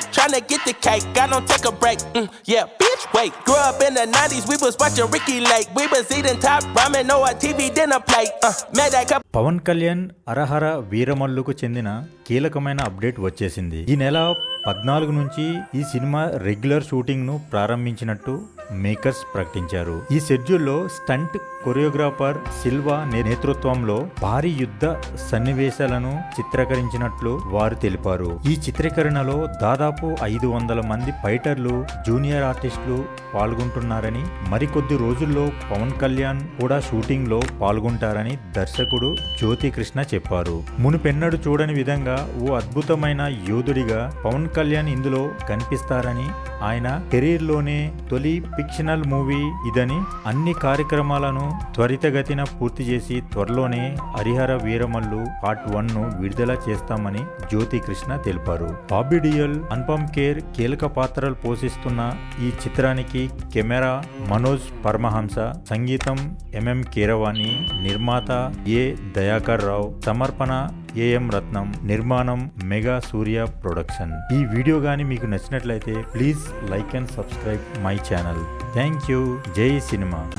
Right, tryna get the cake, I don't take a break. Mm, yeah, bitch, wait. Grew up in the 90s, we was watching Ricky Lake. We was eating top ramen on a TV dinner plate. Uh, met that couple. Pawan Kalyan అరహర వీరమల్లుకు చెందిన కీలకమైన update వచ్చేసింది ఈ నెల పద్నాలుగు నుంచి ఈ cinema regular షూటింగ్ను ప్రారంభించినట్టు మేకర్స్ ప్రకటించారు. ఈ షెడ్యూల్లో స్టంట్ కొరియోగ్రాఫర్ సిల్వా నేతృత్వంలో భారీ యుద్ధ సన్నివేశాలను చిత్రీకరించినట్లు వారు తెలిపారు. ఈ చిత్రీకరణలో దాదాపు ఐదు వందల మంది ఫైటర్లు జూనియర్ ఆర్టిస్టులు పాల్గొంటున్నారని మరికొద్ది రోజుల్లో పవన్ కళ్యాణ్ కూడా షూటింగ్లో పాల్గొంటారని దర్శకుడు జ్యోతి కృష్ణ చెప్పారు. మునుపెన్నడు చూడని విధంగా ఓ అద్భుతమైన యోధుడిగా పవన్ కళ్యాణ్ ఇందులో కనిపిస్తారని ఆయన కెరీర్లోనే తొలి ఫిక్షనల్ మూవీ ఇదని అన్ని కార్యక్రమాలను త్వరితగతిన పూర్తి చేసి త్వరలోనే హరిహర వీరమల్లు పార్ట్ వన్ను విడుదల చేస్తామని జ్యోతి కృష్ణ తెలిపారు. బాబిడియల్ అన్పమ్ అనుపమ్ కేర్ కీలక పాత్రలు పోషిస్తున్న ఈ చిత్రానికి కెమెరా మనోజ్ పరమహంస సంగీతం ఎంఎం కీరవాణి నిర్మాత ఏ దయాకర్ రావు సమర్పణ ఏఎం రత్నం నిర్మాణం మెగా సూర్య ప్రొడక్షన్. ఈ వీడియో కానీ మీకు నచ్చినట్లయితే please like and subscribe my channel. Thank you. జై సినిమా.